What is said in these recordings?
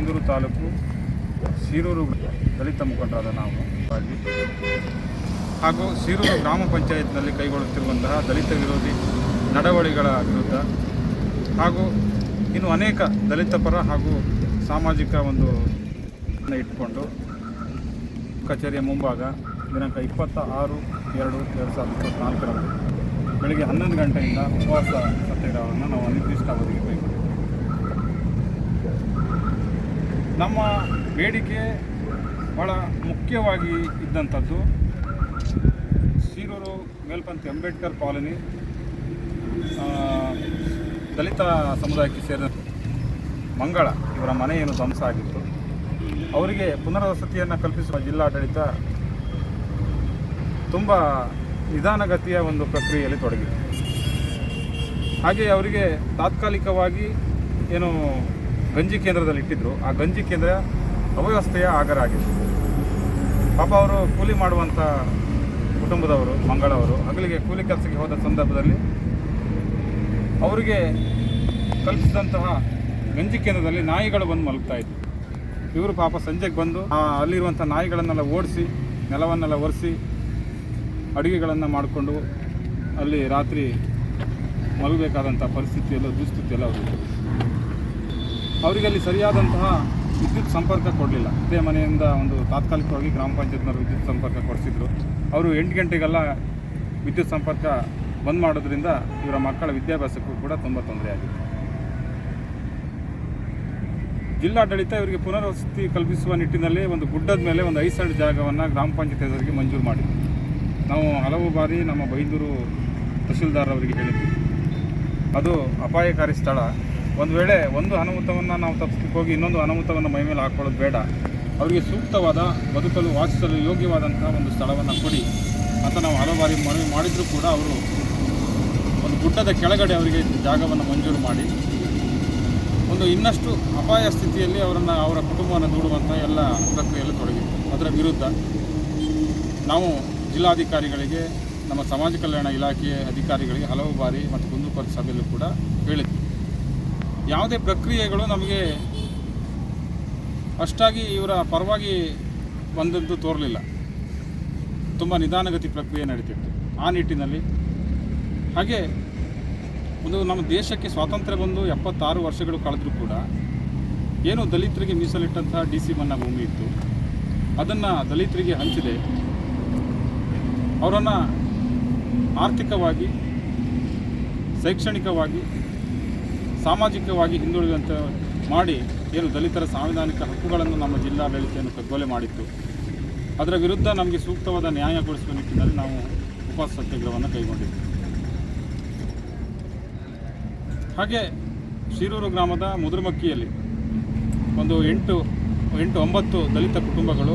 ಬೈಂದೂರು ತಾಲೂಕು ಸೀರೂರು ದಲಿತ ಮುಖಂಡರಾದ ನಾವು. ಹಾಗೂ ಸೀರೂರು ಗ್ರಾಮ ಪಂಚಾಯತ್ನಲ್ಲಿ ಕೈಗೊಳ್ಳುತ್ತಿರುವಂತಹ ದಲಿತ ವಿರೋಧಿ ನಡವಳಿಗಳ ವಿರುದ್ಧ ಹಾಗೂ ಇನ್ನು ಅನೇಕ ದಲಿತ ಪರ ಹಾಗೂ ಸಾಮಾಜಿಕ ಒಂದು ಇಟ್ಕೊಂಡು ಕಚೇರಿಯ ಮುಂಭಾಗ ದಿನಾಂಕ ಇಪ್ಪತ್ತ ಆರು ಎರಡು ಎರಡು ಸಾವಿರದ ಇಪ್ಪತ್ತ್ನಾಲ್ಕರಂದು ಬೆಳಗ್ಗೆ ಹನ್ನೊಂದು ಗಂಟೆಯಿಂದ ಉಪವಾಸ ಸತ್ಯಾಗ್ರಹವನ್ನು ನಾವು ಅನಿರ್ದಿಷ್ಟ ಅವಧಿಗೆ ನಮ್ಮ ಬೇಡಿಕೆ ಭಾಳ ಮುಖ್ಯವಾಗಿ ಇದ್ದಂಥದ್ದು ಸೀರೂರು ಮೇಲ್ಪಂತಿ ಅಂಬೇಡ್ಕರ್ ಕಾಲೋನಿ ದಲಿತ ಸಮುದಾಯಕ್ಕೆ ಸೇರಿದ ಮಂಗಳ ಇವರ ಮನೆ ಏನು ಧ್ವಂಸ ಆಗಿತ್ತು. ಅವರಿಗೆ ಪುನರ್ವಸತಿಯನ್ನು ಕಲ್ಪಿಸುವ ಜಿಲ್ಲಾಡಳಿತ ತುಂಬ ನಿಧಾನಗತಿಯ ಒಂದು ಪ್ರಕ್ರಿಯೆಯಲ್ಲಿ ತೊಡಗಿದೆ. ಹಾಗೆ ಅವರಿಗೆ ತಾತ್ಕಾಲಿಕವಾಗಿ ಏನು ಗಂಜಿ ಕೇಂದ್ರದಲ್ಲಿ ಇಟ್ಟಿದ್ರು. ಆ ಗಂಜಿ ಕೇಂದ್ರ ಅವ್ಯವಸ್ಥೆಯ ಆಗರ ಆಗಿತ್ತು. ಪಾಪ ಅವರು ಕೂಲಿ ಮಾಡುವಂಥ ಕುಟುಂಬದವರು, ಮಂಗಳವರು, ಹಗಲಿಗೆ ಕೂಲಿ ಕೆಲಸಕ್ಕೆ ಹೋದ ಸಂದರ್ಭದಲ್ಲಿ ಅವರಿಗೆ ಕಲ್ಪಿಸಿದಂತಹ ಗಂಜಿ ಕೇಂದ್ರದಲ್ಲಿ ನಾಯಿಗಳು ಬಂದು ಮಲಗ್ತಾ ಇದ್ವು. ಇವರು ಪಾಪ ಸಂಜೆಗೆ ಬಂದು ಅಲ್ಲಿರುವಂಥ ನಾಯಿಗಳನ್ನೆಲ್ಲ ಓಡಿಸಿ, ನೆಲವನ್ನೆಲ್ಲ ಒರೆಸಿ, ಅಡುಗೆಗಳನ್ನು ಮಾಡಿಕೊಂಡು ಅಲ್ಲಿ ರಾತ್ರಿ ಮಲಗಬೇಕಾದಂಥ ಪರಿಸ್ಥಿತಿಯಲ್ಲೂ, ದುಸ್ಥಿತಿಯಲ್ಲೂ ಅವರಿಗೆ ಅವರಿಗೆ ಅಲ್ಲಿ ಸರಿಯಾದಂತಹ ವಿದ್ಯುತ್ ಸಂಪರ್ಕ ಕೊಡಲಿಲ್ಲ. ಇದೇ ಮನೆಯಿಂದ ಒಂದು ತಾತ್ಕಾಲಿಕವಾಗಿ ಗ್ರಾಮ ಪಂಚಾಯತ್ನವರು ವಿದ್ಯುತ್ ಸಂಪರ್ಕ ಕೊಡಿಸಿದ್ರು. ಅವರು ಎಂಟು ಗಂಟೆಗೆಲ್ಲ ವಿದ್ಯುತ್ ಸಂಪರ್ಕ ಬಂದ್ ಮಾಡೋದ್ರಿಂದ ಇವರ ಮಕ್ಕಳ ವಿದ್ಯಾಭ್ಯಾಸಕ್ಕೂ ಕೂಡ ತುಂಬ ತೊಂದರೆ ಆಗಿದೆ. ಜಿಲ್ಲಾಡಳಿತ ಇವರಿಗೆ ಪುನರ್ವಸತಿ ಕಲ್ಪಿಸುವ ನಿಟ್ಟಿನಲ್ಲಿ ಒಂದು ಗುಡ್ಡದ ಮೇಲೆ ಒಂದು ಐದು ಸಣ್ಣ ಜಾಗವನ್ನು ಗ್ರಾಮ ಪಂಚಾಯತ್ ಮಂಜೂರು ಮಾಡಿದ್ವಿ ನಾವು ಹಲವು ಬಾರಿ ನಮ್ಮ ಬೈಂದೂರು ತಹಶೀಲ್ದಾರ್ ಅವರಿಗೆ ಹೇಳಿದ್ವಿ. ಅದು ಅಪಾಯಕಾರಿ ಸ್ಥಳ. ಒಂದು ವೇಳೆ ಒಂದು ಅನುಮತವನ್ನು ನಾವು ತಪ್ಪಿಸ್ಲಿಕ್ಕೆ ಹೋಗಿ ಇನ್ನೊಂದು ಅನುಮತವನ್ನು ಮೈ ಮೇಲೆ ಹಾಕ್ಕೊಳ್ಳೋದು ಬೇಡ. ಅವರಿಗೆ ಸೂಕ್ತವಾದ ಬದುಕಲು, ವಾಸಿಸಲು ಯೋಗ್ಯವಾದಂತಹ ಒಂದು ಸ್ಥಳವನ್ನು ಕೊಡಿ ಅಂತ ನಾವು ಹಲವು ಬಾರಿ ಮನವಿ ಮಾಡಿದರೂ ಕೂಡ ಅವರು ಒಂದು ಗುಡ್ಡದ ಕೆಳಗಡೆ ಅವರಿಗೆ ಜಾಗವನ್ನು ಮಂಜೂರು ಮಾಡಿ. ಒಂದು ಇನ್ನಷ್ಟು ಅಪಾಯ ಸ್ಥಿತಿಯಲ್ಲಿ ಅವರನ್ನು, ಅವರ ಕುಟುಂಬವನ್ನು ದೂಡುವಂಥ ಎಲ್ಲ ಪ್ರಕ್ರಿಯೆಯಲ್ಲಿ ತೊಡಗಿದೆ ಅದರ ವಿರುದ್ಧ ನಾವು ಜಿಲ್ಲಾಧಿಕಾರಿಗಳಿಗೆ, ನಮ್ಮ ಸಮಾಜ ಕಲ್ಯಾಣ ಇಲಾಖೆಯ ಅಧಿಕಾರಿಗಳಿಗೆ ಹಲವು ಬಾರಿ ಮತ್ತು ಕುಂದುಕೊರತೆ ಸಭೆಯಲ್ಲೂ ಕೂಡ ಹೇಳಿದ್ವಿ. ಯಾವುದೇ ಪ್ರಕ್ರಿಯೆಗಳು ನಮಗೆ ಅಷ್ಟಾಗಿ ಇವರ ಪರವಾಗಿ ಬಂದದ್ದು ತೋರಲಿಲ್ಲ. ತುಂಬ ನಿಧಾನಗತಿ ಪ್ರಕ್ರಿಯೆ ನಡೀತಿತ್ತು ಆ ನಿಟ್ಟಿನಲ್ಲಿ. ಹಾಗೆ ಒಂದು ನಮ್ಮ ದೇಶಕ್ಕೆ ಸ್ವಾತಂತ್ರ್ಯ ಬಂದು ಎಪ್ಪತ್ತಾರು ವರ್ಷಗಳು ಕಳೆದರೂ ಕೂಡ ಏನು ದಲಿತರಿಗೆ ಮೀಸಲಿಟ್ಟಂತಹ ಡಿ ಸಿ ಮನ್ನಾ ಭೂಮಿ ಇತ್ತು. ಅದನ್ನು ದಲಿತರಿಗೆ ಹಂಚಿದೆ. ಅವರನ್ನು ಆರ್ಥಿಕವಾಗಿ, ಶೈಕ್ಷಣಿಕವಾಗಿ ಸಾಮಾಜಿಕವಾಗಿ ಹಿಂದುಳಿದಂತೆ ಮಾಡಿ ಏನು ದಲಿತರ ಸಾಂವಿಧಾನಿಕ ಹಕ್ಕುಗಳನ್ನು ನಮ್ಮ ಜಿಲ್ಲಾಡಳಿತವನ್ನು ಕಗ್ಗೊಲೆ ಮಾಡಿತ್ತು. ಅದರ ವಿರುದ್ಧ ನಮಗೆ ಸೂಕ್ತವಾದ ನ್ಯಾಯ ಕೊಡಿಸುವ ನಿಟ್ಟಿನಲ್ಲಿ ನಾವು ಉಪವಾಸ ಸತ್ಯಾಗ್ರಹವನ್ನು ಕೈಗೊಂಡಿದ್ದೆವು ಹಾಗೆ ಶಿರೂರು ಗ್ರಾಮದ ಮುದುರುಮಕ್ಕಿಯಲ್ಲಿ ಒಂದು ಎಂಟು ಎಂಟು ಒಂಬತ್ತು ದಲಿತ ಕುಟುಂಬಗಳು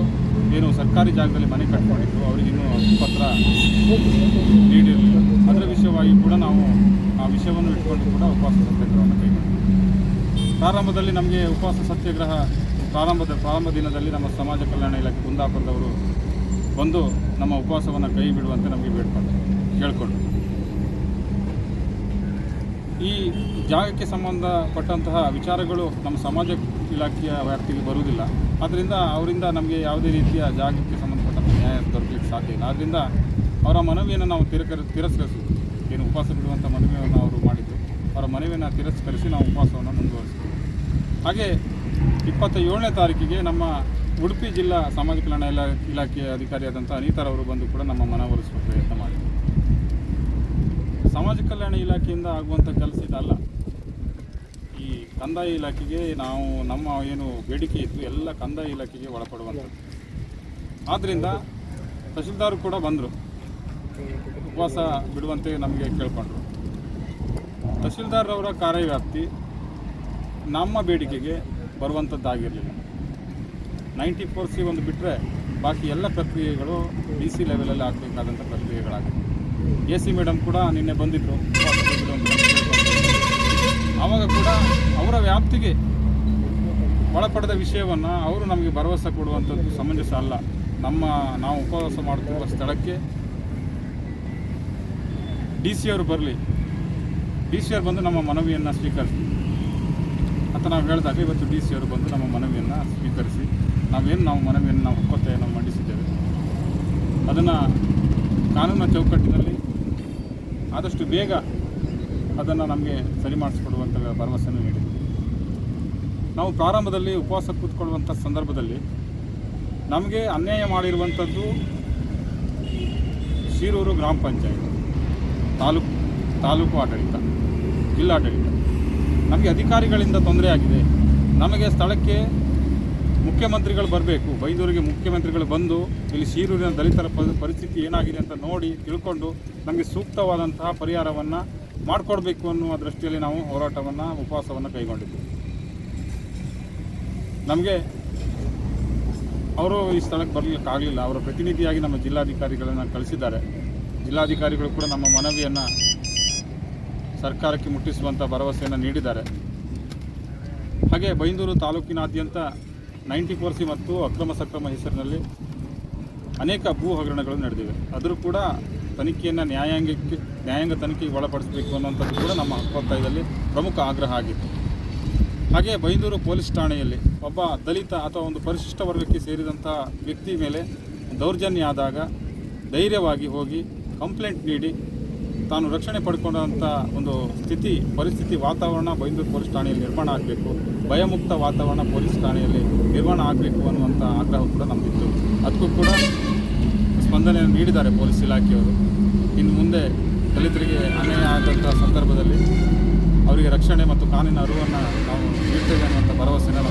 ಏನು ಸರ್ಕಾರಿ ಜಾಗದಲ್ಲಿ ಮನೆ ಕಟ್ಕೊಂಡಿದ್ರು. ಅವರಿಗಿನ್ನೂ ಪತ್ರ ನೀಡಿರಲಿಲ್ಲ. ಅದರ ವಿಷಯವಾಗಿ ಕೂಡ ನಾವು ಆ ವಿಷಯವನ್ನು ಇಟ್ಕೊಂಡು ಕೂಡ ಉಪವಾಸ ಸತ್ಯಾಗ್ರಹವನ್ನು ಕೈಗೊಂಡಿದ್ವಿ ಪ್ರಾರಂಭದಲ್ಲಿ ನಮಗೆ ಉಪವಾಸ ಸತ್ಯಾಗ್ರಹ ಪ್ರಾರಂಭದ ಪ್ರಾರಂಭ ದಿನದಲ್ಲಿ ನಮ್ಮ ಸಮಾಜ ಕಲ್ಯಾಣ ಇಲಾಖೆ ಕುಂದಾಪುರದವರು ಬಂದು ನಮ್ಮ ಉಪವಾಸವನ್ನು ಕೈ ಬಿಡುವಂತೆ ನಮಗೆ ಬೇಡ್ಕೊಂಡು ಕೇಳಿಕೊಂಡ್ರು ಈ ಜಾಗಕ್ಕೆ ಸಂಬಂಧಪಟ್ಟಂತಹ ವಿಚಾರಗಳು ನಮ್ಮ ಸಮಾಜ ಇಲಾಖೆಯ ವ್ಯಾಪ್ತಿಗೆ ಬರುವುದಿಲ್ಲ. ಆದ್ದರಿಂದ ಅವರಿಂದ ನಮಗೆ ಯಾವುದೇ ರೀತಿಯ ಜಾಗಕ್ಕೆ ಸಂಬಂಧಪಟ್ಟಂಥ ನ್ಯಾಯ ದೊರಕಲಿಕ್ಕೆ ಸಾಧ್ಯ ಇಲ್ಲ. ಆದ್ದರಿಂದ ಅವರ ಮನವಿಯನ್ನು ನಾವು ತಿರಸ್ಕರಿಸಿದ್ವಿ ಏನು ಉಪವಾಸ ಬಿಡುವಂಥ ಮನವಿಯನ್ನು ಅವರು ಮಾಡಿದ್ದು ಅವರ ಮನವಿಯನ್ನು ತಿರಸ್ಕರಿಸಿ ನಾವು ಉಪವಾಸವನ್ನು ಮುಂದುವರಿಸಿದ್ವಿ. ಹಾಗೆ ಇಪ್ಪತ್ತ ಏಳನೇ ತಾರೀಕಿಗೆ ನಮ್ಮ ಉಡುಪಿ ಜಿಲ್ಲಾ ಸಮಾಜ ಕಲ್ಯಾಣ ಇಲಾ, ಇಲಾಖೆಯ ಅಧಿಕಾರಿಯಾದಂಥ ಅನಿತಾರವರು ಬಂದು ಕೂಡ ನಮ್ಮ ಮನವೊಲಿಸುವ ಪ್ರಯತ್ನ ಮಾಡಿದರು. ಸಮಾಜ ಕಲ್ಯಾಣ ಇಲಾಖೆಯಿಂದ ಆಗುವಂಥ ಕೆಲಸ ಇದಲ್ಲ. ಈ ಕಂದಾಯ ಇಲಾಖೆಗೆ ನಾವು ನಮ್ಮ ಏನು ಬೇಡಿಕೆ ಇತ್ತು ಎಲ್ಲ ಕಂದಾಯ ಇಲಾಖೆಗೆ ಒಳಪಡುವಂಥದ್ದು ಆದ್ದರಿಂದ ತಹಶೀಲ್ದಾರ್ ಕೂಡ ಬಂದರು. ಉಪವಾಸ ಬಿಡುವಂತೆ ನಮಗೆ ಕೇಳಿಕೊಂಡ್ರು. ತಹಶೀಲ್ದಾರ್ ಅವರ ಕಾರ್ಯವ್ಯಾಪ್ತಿ ನಮ್ಮ ಬೇಡಿಕೆಗೆ ಬರುವಂಥದ್ದಾಗಿರಲಿಲ್ಲ ನೈಂಟಿ ಫೋರ್ ಸಿ ಒಂದು ಬಿಟ್ಟರೆ ಬಾಕಿ ಎಲ್ಲ ಪ್ರಕ್ರಿಯೆಗಳು ಡಿ ಸಿ ಲೆವೆಲಲ್ಲಿ ಆಗಬೇಕಾದಂಥ ಪ್ರಕ್ರಿಯೆಗಳಾಗಿವೆ. ಎ ಸಿ ಮೇಡಮ್ ಕೂಡ ನಿನ್ನೆ ಬಂದಿದ್ದರು ಆವಾಗ ಕೂಡ ಅವರ ವ್ಯಾಪ್ತಿಗೆ ಒಳಪಡೆದ ವಿಷಯವನ್ನು ಅವರು ನಮಗೆ ಭರವಸೆ ಕೊಡುವಂಥದ್ದು ಸಮಂಜಸ ಅಲ್ಲ. ನಮ್ಮ ನಾವು ಉಪವಾಸ ಮಾಡುತ್ತಿರುವ ಸ್ಥಳಕ್ಕೆ ಡಿ ಸಿ ಅವರು ಬರಲಿ. ಡಿ ಸಿ ಅವರು ಬಂದು ನಮ್ಮ ಮನವಿಯನ್ನು ಸ್ವೀಕರಿಸಿ. ಅಂತ ನಾವು ಹೇಳಿದಾಗ ಇವತ್ತು ಡಿ ಸಿ ಅವರು ಬಂದು ನಮ್ಮ ಮನವಿಯನ್ನು ಸ್ವೀಕರಿಸಿ, ನಾವೇನು ನಾವು ಮನವಿಯನ್ನು ನಾವು ಹಕ್ಕೊತ್ತಾಯನ್ನು ಮಂಡಿಸಿದ್ದೇವೆ. ಅದನ್ನು ಕಾನೂನು ಚೌಕಟ್ಟಿನಲ್ಲಿ ಆದಷ್ಟು ಬೇಗ ಅದನ್ನು ನಮಗೆ ಸರಿ ಮಾಡಿಸ್ಕೊಡುವಂಥ ಭರವಸೆಯನ್ನು ನೀಡಿದೆ ನಾವು ಪ್ರಾರಂಭದಲ್ಲಿ ಉಪವಾಸ ಕೂತ್ಕೊಳ್ಳುವಂಥ ಸಂದರ್ಭದಲ್ಲಿ ನಮಗೆ ಅನ್ಯಾಯ ಮಾಡಿರುವಂಥದ್ದು ಶಿರೂರು ಗ್ರಾಮ ಪಂಚಾಯತ್. ತಾಲೂಕು ತಾಲೂಕು ಆಡಳಿತ, ಜಿಲ್ಲಾಡಳಿತ. ನಮಗೆ ಅಧಿಕಾರಿಗಳಿಂದ ತೊಂದರೆ ಆಗಿದೆ. ನಮಗೆ ಸ್ಥಳಕ್ಕೆ ಮುಖ್ಯಮಂತ್ರಿಗಳು ಬರಬೇಕು. ಬೈದೂರಿಗೆ ಮುಖ್ಯಮಂತ್ರಿಗಳು ಬಂದು ಇಲ್ಲಿ ಶಿರೂರಿನ ದಲಿತರ ಪರಿಸ್ಥಿತಿ ಏನಾಗಿದೆ ಅಂತ ನೋಡಿ ತಿಳ್ಕೊಂಡು ನಮಗೆ ಸೂಕ್ತವಾದಂತಹ ಪರಿಹಾರವನ್ನು ಮಾಡಿಕೊಡ್ಬೇಕು ಅನ್ನುವ ದೃಷ್ಟಿಯಲ್ಲಿ ನಾವು ಹೋರಾಟವನ್ನು, ಉಪವಾಸವನ್ನು ಕೈಗೊಂಡಿದ್ದೇವೆ. ನಮಗೆ ಅವರು ಈ ಸ್ಥಳಕ್ಕೆ ಬರಲಿಕ್ಕಾಗಲಿಲ್ಲ. ಅವರ ಪ್ರತಿನಿಧಿಯಾಗಿ ನಮ್ಮ ಜಿಲ್ಲಾಧಿಕಾರಿಗಳನ್ನು ಕಳಿಸಿದ್ದಾರೆ. ಜಿಲ್ಲಾಧಿಕಾರಿಗಳು ಕೂಡ ನಮ್ಮ ಮನವಿಯನ್ನು ಸರ್ಕಾರಕ್ಕೆ ಮುಟ್ಟಿಸುವಂಥ ಭರವಸೆಯನ್ನು ನೀಡಿದ್ದಾರೆ. ಹಾಗೆ ಬೈಂದೂರು ತಾಲೂಕಿನಾದ್ಯಂತ ನೈಂಟಿ ಫೋರ್ ಸಿ ಮತ್ತು ಅಕ್ರಮ ಸಕ್ರಮ ಹೆಸರಿನಲ್ಲಿ ಅನೇಕ ಭೂ ಹಗರಣಗಳು ನಡೆದಿವೆ. ಆದರೂ ಕೂಡ ತನಿಖೆಯನ್ನು ನ್ಯಾಯಾಂಗಕ್ಕೆ, ನ್ಯಾಯಾಂಗ ತನಿಖೆಗೆ ಒಳಪಡಿಸಬೇಕು ಅನ್ನುವಂಥದ್ದು ಕೂಡ ನಮ್ಮ ಹಕ್ಕೊತ್ತಾಯದಲ್ಲಿ ಪ್ರಮುಖ ಆಗ್ರಹ ಆಗಿತ್ತು. ಹಾಗೆ ಬೈಂದೂರು ಪೊಲೀಸ್ ಠಾಣೆಯಲ್ಲಿ ಒಬ್ಬ ದಲಿತ ಅಥವಾ ಒಂದು ಪರಿಶಿಷ್ಟ ವರ್ಗಕ್ಕೆ ಸೇರಿದಂಥ ವ್ಯಕ್ತಿ ಮೇಲೆ ದೌರ್ಜನ್ಯ ಆದಾಗ ಧೈರ್ಯವಾಗಿ ಹೋಗಿ ಕಂಪ್ಲೇಂಟ್ ನೀಡಿ ತಾನು ರಕ್ಷಣೆ ಪಡ್ಕೊಂಡಂಥ ಒಂದು ಸ್ಥಿತಿ, ಪರಿಸ್ಥಿತಿ ವಾತಾವರಣ ಬೈಂದೂರು ಪೊಲೀಸ್ ಠಾಣೆಯಲ್ಲಿ ನಿರ್ಮಾಣ ಆಗಬೇಕು, ಭಯಮುಕ್ತ ವಾತಾವರಣ ಪೊಲೀಸ್ ಠಾಣೆಯಲ್ಲಿ ನಿರ್ಮಾಣ ಆಗಬೇಕು ಅನ್ನುವಂಥ ಆಗ್ರಹ ಕೂಡ ನಮ್ಮದಿತ್ತು ಅದಕ್ಕೂ ಕೂಡ ಸ್ಪಂದನೆಯನ್ನು ನೀಡಿದ್ದಾರೆ ಪೊಲೀಸ್ ಇಲಾಖೆಯವರು. ಇನ್ನು ಮುಂದೆ ದಲಿತರಿಗೆ ಅನ್ಯಾಯ ಆದಂಥ ಸಂದರ್ಭದಲ್ಲಿ ಅವರಿಗೆ ರಕ್ಷಣೆ ಮತ್ತು ಕಾನೂನಿನ ಅರಿವನ್ನು ನಾವು ನೀಡ್ತೇವೆ ಅನ್ನುವಂಥ ಭರವಸೆ ನಮ್ಮ